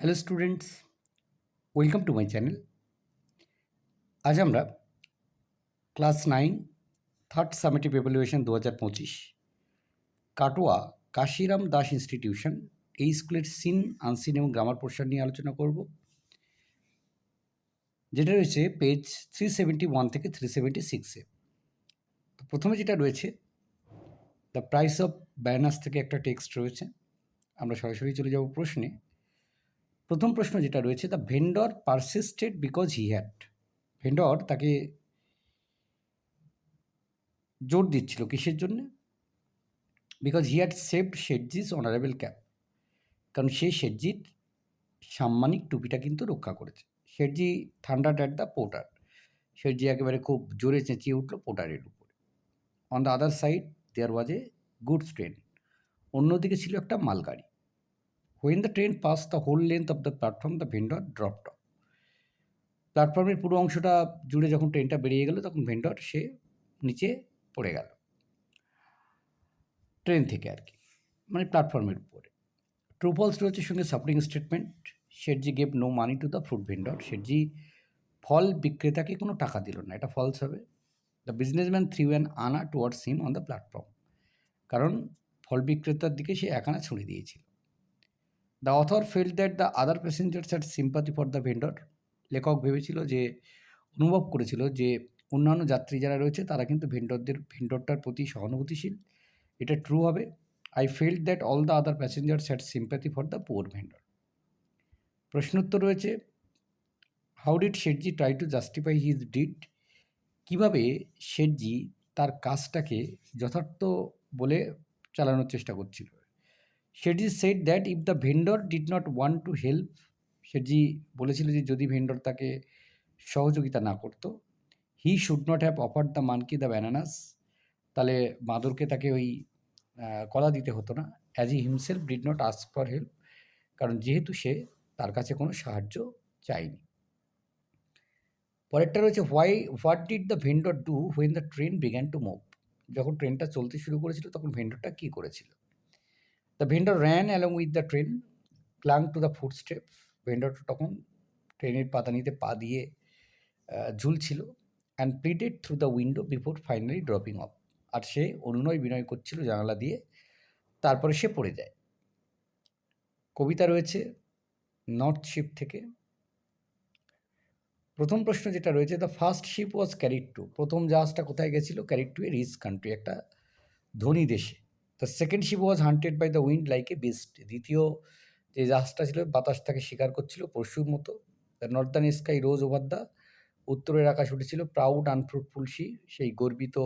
Hello students welcome to my channel আজ আমরা class nine third summative evaluation দু হাজার পঁচিশ কাটোয়া কাশিরাম দাস ইনস্টিটিউশন এই স্কুলের সিন আনসিন এবং গ্রামার পোর্শন নিয়ে আলোচনা করব, যেটা রয়েছে পেজ থ্রি সেভেন্টি ওয়ান থেকে থ্রি সেভেন্টি সিক্সে তো প্রথমে যেটা রয়েছে দ্য প্রাইস অফ ব্যানার্স থেকে একটা টেক্সট রয়েছে। আমরা সরাসরি চলে যাব প্রশ্নে। প্রথম প্রশ্ন যেটা রয়েছে the vendor persisted because he had vendor তাকে জোর দিচ্ছিল কিসের জন্য? Because he had saved Sethji's honourable cap কারণ সে শেটজির সাম্মানিক টুপিটা কিন্তু রক্ষা করেছে। Sethji thunder at the porter Sethji একেবারে খুব জোরে চেঁচিয়ে উঠল পোর্টারের উপরে। On the other side there was a goods train অন্যদিকে ছিল একটা মালগাড়ি। When the train pass the whole length of the platform the vendor drop off প্ল্যাটফর্মের পুরো অংশটা জুড়ে যখন ট্রেনটা বেরিয়ে গেল, তখন ভেন্ডর সে নিচে পড়ে গেল। ট্রেন থেকে আর কি মানে প্ল্যাটফর্মের উপরে। ট্রুফলস রয়েছে সঙ্গে supporting statement Sethji gave no money to the fruit vendor Sethji ফল বিক্রেতাকে কোনো টাকা দিল না। এটা ফলস হবে। The businessman threw an anna towards him on the platform কারণ ফল বিক্রেতার দিকে সে একানা ছুঁড়ে দিয়েছিল। The author felt that the other passengers had sympathy for the vendor লেখক ভেবেছিল যে, অনুভব করেছিল যে, অন্যান্য যাত্রী যারা রয়েছে, তারা কিন্তু ভেন্ডরদের ভেন্ডরটার প্রতি সহানুভূতিশীল। এটা ট্রু হবে। I felt that all the other passengers had sympathy for the poor vendor প্রশ্নোত্তর রয়েছে how did Sethji try to justify his deed কীভাবে শেঠজি তার কাজটাকে যথার্থ বলে চালানোর চেষ্টা করছিল? Sethji said that if the vendor did not want to help Sethji বলেছিল যে যদি ভেন্ডর তাকে সহযোগিতা না করতো he should not have offer the monkey the bananas তাহলে বাঁদরকে তাকে ওই কলা দিতে হতো না। As he himself did not ask for help কারণ যেহেতু সে তার কাছে কোনো সাহায্য চায়নি। পরেরটা রয়েছে why what did the vendor do when the train began to move যখন ট্রেনটা চলতে শুরু করেছিল, তখন ভেন্ডরটা কী করেছিল? The vendor ran along with the train clung to the foot step vendor তখন ট্রেনের পাতানিতে পা দিয়ে ঝুলছিল and pleaded through the window before finally dropping off আর সে অনুনয় বিনয় করছিল জানালা দিয়ে, তারপরে সে পড়ে যায়। কবিতা রয়েছে নর্থ শিপ থেকে। প্রথম প্রশ্ন যেটা রয়েছে the first ship was carried to প্রথম জাহাজটা কোথায় গেছিল? Carried to a rich country একটা ধনী দেশে। The second ship was hunted by the wind like a beast দ্বিতীয় যে জাহাজটা ছিল, বাতাস তাকে শিকার করছিল পরশুর মতো। The northern sky rose over the উত্তরের আকাশ উঠেছিল প্রাউড আনফ্রুটফুল সি সেই গর্বিত,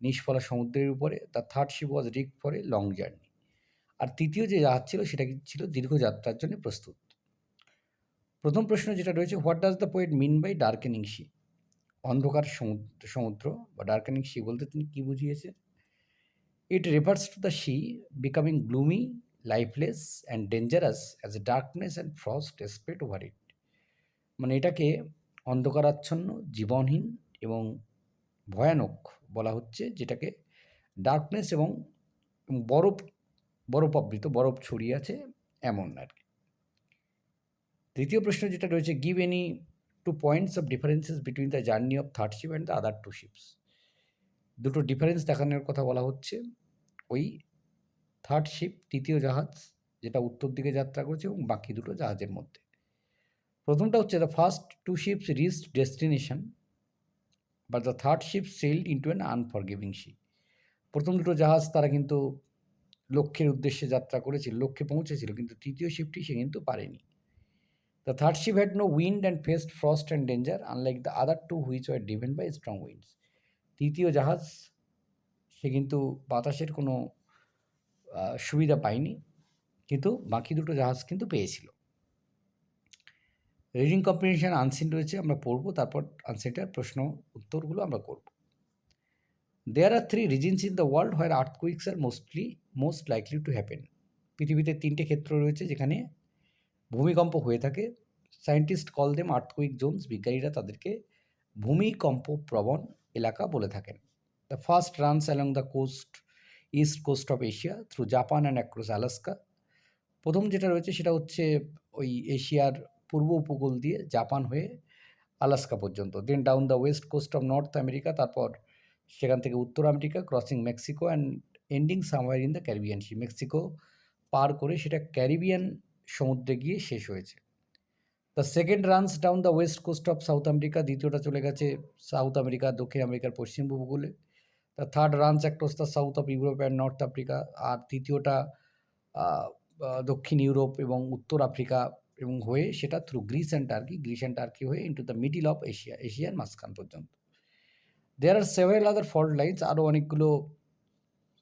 নিষ্ফলা সমুদ্রের উপরে। The third ship was rigged for a long journey আর তৃতীয় যে জাহাজ ছিল, সেটা ছিল? দীর্ঘ যাত্রার জন্য প্রস্তুত। প্রথম প্রশ্ন যেটা রয়েছে what does the poet mean by darkening sea অন্ধকার সমুদ্র সমুদ্র বা ডার্কেনিং সি বলতে তিনি কী বুঝিয়েছে? Refers to the sea becoming gloomy lifeless and dangerous as a darkness and frost spread over it মানে এটাকে অন্ধকারাচ্ছন্ন, জীবনহীন এবং ভয়ানক বলা হচ্ছে, যেটাকে ডার্কনেস এবং বরফ বরফ আবৃত বরফ ছড়িয়ে আছে এমন আর কি। তৃতীয় প্রশ্ন যেটা রয়েছে give any two points of differences between the journey of third ship and the other two ships দুটো ডিফারেন্স দেখানোর কথা বলা হচ্ছে। ওই থার্ড শিপ তৃতীয় জাহাজ, যেটা উত্তর দিকে যাত্রা করেছে এবং বাকি দুটো জাহাজের মধ্যে। প্রথমটা হচ্ছে the first two ships reached destination but the third ship sailed into an unforgiving ship প্রথম দুটো জাহাজ তারা কিন্তু লক্ষ্যের উদ্দেশ্যে যাত্রা করেছিল, লক্ষ্যে পৌঁছেছিল, কিন্তু তৃতীয় শিপটি সে কিন্তু পারেনি। The third ship had no wind and faced frost and danger unlike the other two which were driven by strong winds তৃতীয় জাহাজ, সে কিন্তু বাতাসের কোনো সুবিধা পায়নি। কিন্তু বাকি দুটো জাহাজ কিন্তু পেয়েছিল। রিডিং কম্পিটিশান আনসিন রয়েছে, আমরা পড়ব, তারপর আনসিনটার প্রশ্ন উত্তরগুলো আমরা করব। There are three reasons in the world where earth earthquakes are mostly most likely to happen পৃথিবীতে তিনটে ক্ষেত্র রয়েছে যেখানে ভূমিকম্প হয়ে থাকে। Scientist call them earthquake zones বিজ্ঞানীরা তাদেরকে ভূমিকম্প প্রবণ এলাকা বলে থাকেন। The first runs along the coast east coast of Asia through Japan and across Alaska প্রথম যেটা রয়েছে সেটা হচ্ছে ওই এশিয়ার পূর্ব উপকূল দিয়ে জাপান হয়ে আলাস্কা পর্যন্ত। Then down the west coast of North America তারপর সেখান থেকে উত্তর America crossing Mexico and ending somewhere in the Caribbean sea Mexico পার করে সেটা ক্যারিবিয়ান সমুদ্রে গিয়ে শেষ হয়েছে। The second runs down the west coast of South America দ্বিতীয়টা চলে গেছে সাউথ আমেরিকা দক্ষিণ আমেরিকার পশ্চিম উপকূলে। The third runs across the south of Europe and North Africa আর তৃতীয়টা দক্ষিণ ইউরোপ এবং উত্তর আফ্রিকা এবং হয়ে সেটা through Greece and Turkey Greece and Turkey হয়ে into the middle of Asia এশিয়ার মাঝখান পর্যন্ত। There are several other fault lines আরও অনেকগুলো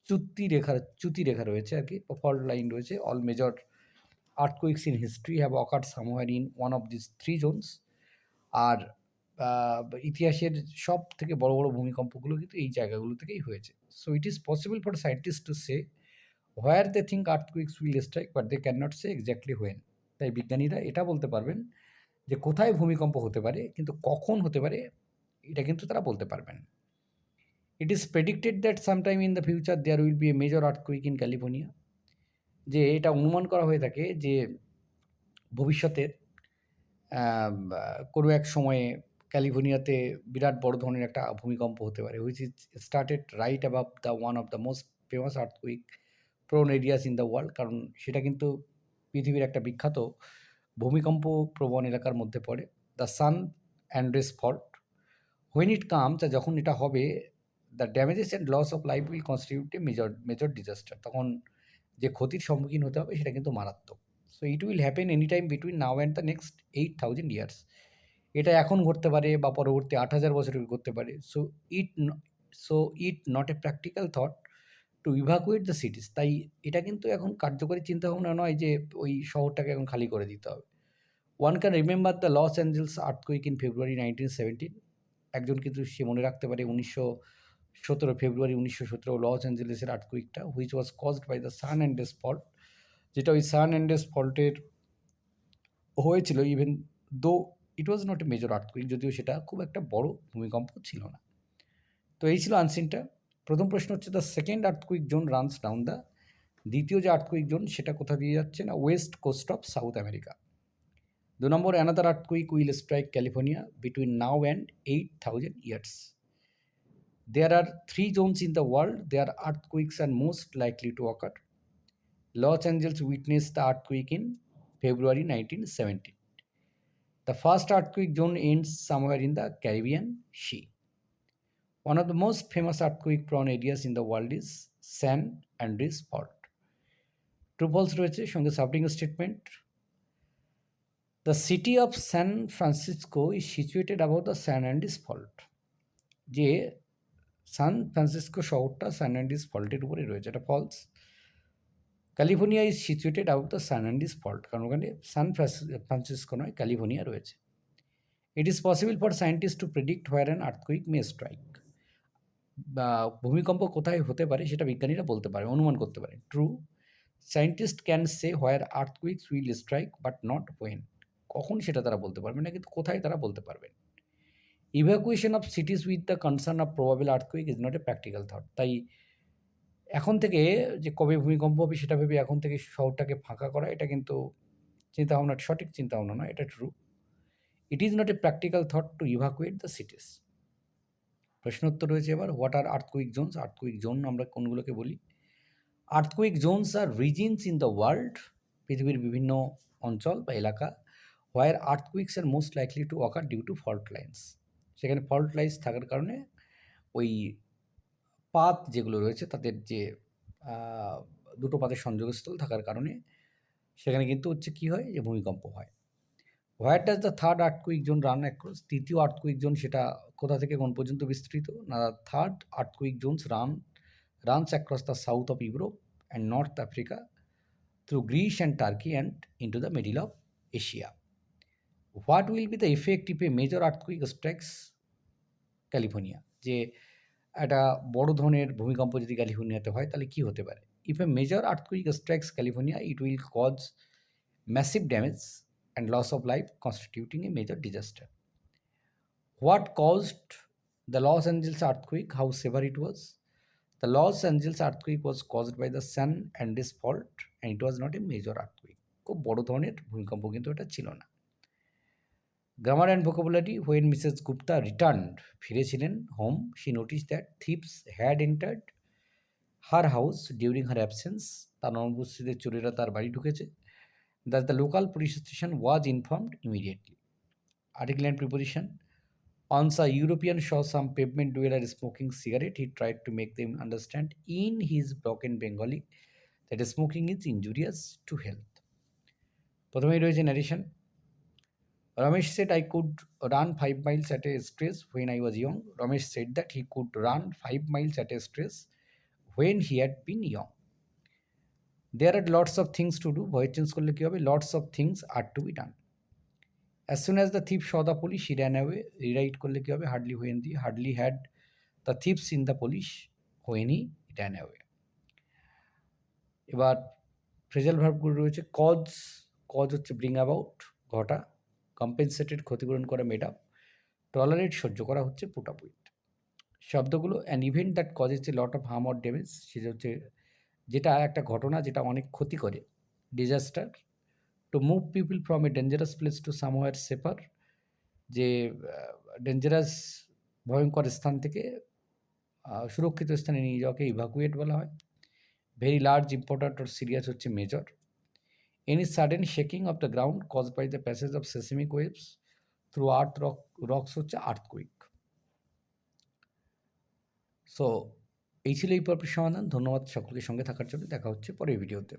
চুক্তি রেখা চ্যুতি রেখা রয়েছে আর কি ফল্ট লাইন রয়েছে all major earthquakes in history have occurred somewhere in one of this three zones আর ইতিহাসের সব থেকে বড় বড় ভূমিকম্পগুলো কিন্তু এই জায়গাগুলো থেকেই হয়েছে। So it is possible for scientist to say where they think earthquakes will strike but they can not say exactly when তাই বিজ্ঞানীরা এটা বলতে পারবেন যে কোথায় ভূমিকম্প হতে পারে, কিন্তু কখন হতে পারে, এটা কিন্তু তারা বলতে পারবেন। It is predicted that sometime in the future there will be a major earthquake in California যে এটা অনুমান করা হয়ে থাকে যে ভবিষ্যতের কোনো এক সময়ে ক্যালিফোর্নিয়াতে বিরাট বড় ধরনের একটা ভূমিকম্প হতে পারে। Which is started right above the one of the most famous earthquake prone areas in the world কারণ সেটা কিন্তু পৃথিবীর একটা বিখ্যাত ভূমিকম্প প্রবণ এলাকার মধ্যে পড়ে। The San Andreas fault when it comes যখন এটা হবে the damages and loss of life will constitute a major major disaster তখন যে ক্ষতির সম্মুখীন হতে হবে সেটা কিন্তু মারাত্মক। So it will happen any time between now and the next eight thousand years এটা এখন ঘটতে পারে বা পরবর্তী আট হাজার বছরে ঘটতে পারে। So it so it not a practical thought to evacuate the cities তাই এটা কিন্তু এখন কার্যকরী চিন্তাভাবনা নয় যে ওই শহরটাকে এখন খালি করে দিতে হবে। One can remember the Los Angeles earthquake in February nineteen seventeen একজন কিন্তু সে মনে রাখতে পারে উনিশশো সতেরো ফেব্রুয়ারি উনিশশো সতেরো লস অ্যাঞ্জেলেসের আর্থকুইকটা which was caused by the San Andreas fault যেটা ওই সান অ্যান্ডেস ফল্টের হয়েছিল even though it was not a major earthquake যদিও সেটা খুব একটা বড় ভূমিকম্প ছিল না। তো এই ছিল আনসিনটা প্রথম প্রশ্ন হচ্ছে the second earthquake zone runs down the দ্বিতীয় যে আর্থকুইক জোন সেটা কোথা দিয়ে যাচ্ছে না? West coast of South America দু নম্বর another earthquake will strike California between now and eight thousand years There are three zones in the world. Their earthquakes are most likely to occur. Los Angeles witnessed the earthquake in February 1970. The first earthquake zone ends somewhere in the Caribbean Sea. One of the most famous earthquake prone areas in the world is San Andreas Fault. True false রয়েছে সঙ্গে supporting statement the city of San Francisco is situated about the San Andreas fault যে San Francisco শহরটা সান অ্যান্ডিস ফল্টের উপরে রয়েছে। এটা false California is situated out the San Andreas fault কারণ ওখানে সান ফ্রান্সিসকো নয় ক্যালিফোর্নিয়া রয়েছে। It is possible for scientist to predict where an earthquake may strike বা ভূমিকম্প কোথায় হতে পারে সেটা বিজ্ঞানীরা বলতে পারে, অনুমান করতে পারে। True scientist can say where earthquakes will strike but not when কখন সেটা তারা বলতে পারবে না, কিন্তু কোথায় তারা বলতে পারবেন evacuation of cities with the concern of probable earthquake is not a practical thought তাই এখন থেকে যে কবে ভূমিকম্প হবে সেটা ভেবে এখন থেকে শহরটাকে ফাঁকা করা, এটা কিন্তু চিন্তাভাবনা, সঠিক চিন্তাভাবনা নয়, এটা true it is not a practical thought to evacuate the cities প্রশ্নোত্তর রয়েছে এবার what are earthquake zones earthquake zone আমরা কোনগুলোকে বলি? Earthquake zones are regions in the world পৃথিবীর বিভিন্ন অঞ্চল বা এলাকা where earthquakes are most likely to occur due to fault lines সেখানে ফল্ট লাইন্স থাকার কারণে ওই পাত যেগুলো রয়েছে তাদের যে দুটো পাতের সংযোগস্থল থাকার কারণে সেখানে কিন্তু হচ্ছে কী হয় যে, ভূমিকম্প হয়। Where does the third earthquake zone run across তৃতীয় আর্থকুইক জোন সেটা কোথা থেকে কোন পর্যন্ত বিস্তৃত? না third earthquake zones run runs across the south of Europe and North Africa through Greece and Turkey and into the middle of Asia what will be the effect if a major earthquake strikes California যে একটা বড় ধরনের ভূমিকম্প যদি ক্যালিফোর্নিয়াতে হয় তাহলে কী হতে পারে if a major earthquake strikes California it will cause massive damage and loss of life constituting a major disaster what caused the Los Angeles earthquake, how severe it was. The Los Angeles earthquake was caused by the San Andreas fault and it was not a major earthquake. খুব বড় ধরনের ভূমিকম্প কিন্তু এটা ছিল না grammar and vocabulary when Mrs Gupta return ফিরেছিলেন home she notice that thieves had entered her house during her absence তার অনুপস্থিতির চোরেরা তার বাড়ি ঢুকেছে। Thus the local police station was informed immediately article and preposition once a European saw some pavement dwellers are smoking cigarette he try to make them understand in his broken Bengali that smoking is injurious to health প্রথমেই রয়েছে narration Ramesh said I could run five miles at a stretch when I was young Ramesh said that he could run five miles at a stretch when he had been young there are lots of things to do voice change করলে কী হবে? Lots of things are to be done As soon as the thief saw the police, he ran away. Rewrite করলে কি হবে? Hardly when the hardly had the thieves in the police when he ran away এবার phrasal ভার্বগুলো রয়েছে cause cause হচ্ছে bring about ঘটা। Compensated ক্ষতিপূরণ করা মেড আপ টলারেট সহ্য করা হচ্ছে পুট আপ উইথ শব্দগুলো an event that causes a lot of harm or damage সেটা হচ্ছে যেটা একটা ঘটনা যেটা অনেক ক্ষতি করে disaster to move people from a dangerous place to somewhere safer যে ডেঞ্জারাস ভয়ঙ্কর স্থান থেকে সুরক্ষিত স্থানে নিয়ে যাওয়াকে ইভাকুয়েট বলা হয়। Very large important or serious হচ্ছে major any sudden shaking of the ground cause by the passage of seismic waves through earth rock rocks হচ্ছে আর্থকুইক সো এই ছিল এই পর্বের সমাধান। ধন্যবাদ সকলকে সঙ্গে থাকার জন্য। দেখা হচ্ছে পরের ভিডিওতে।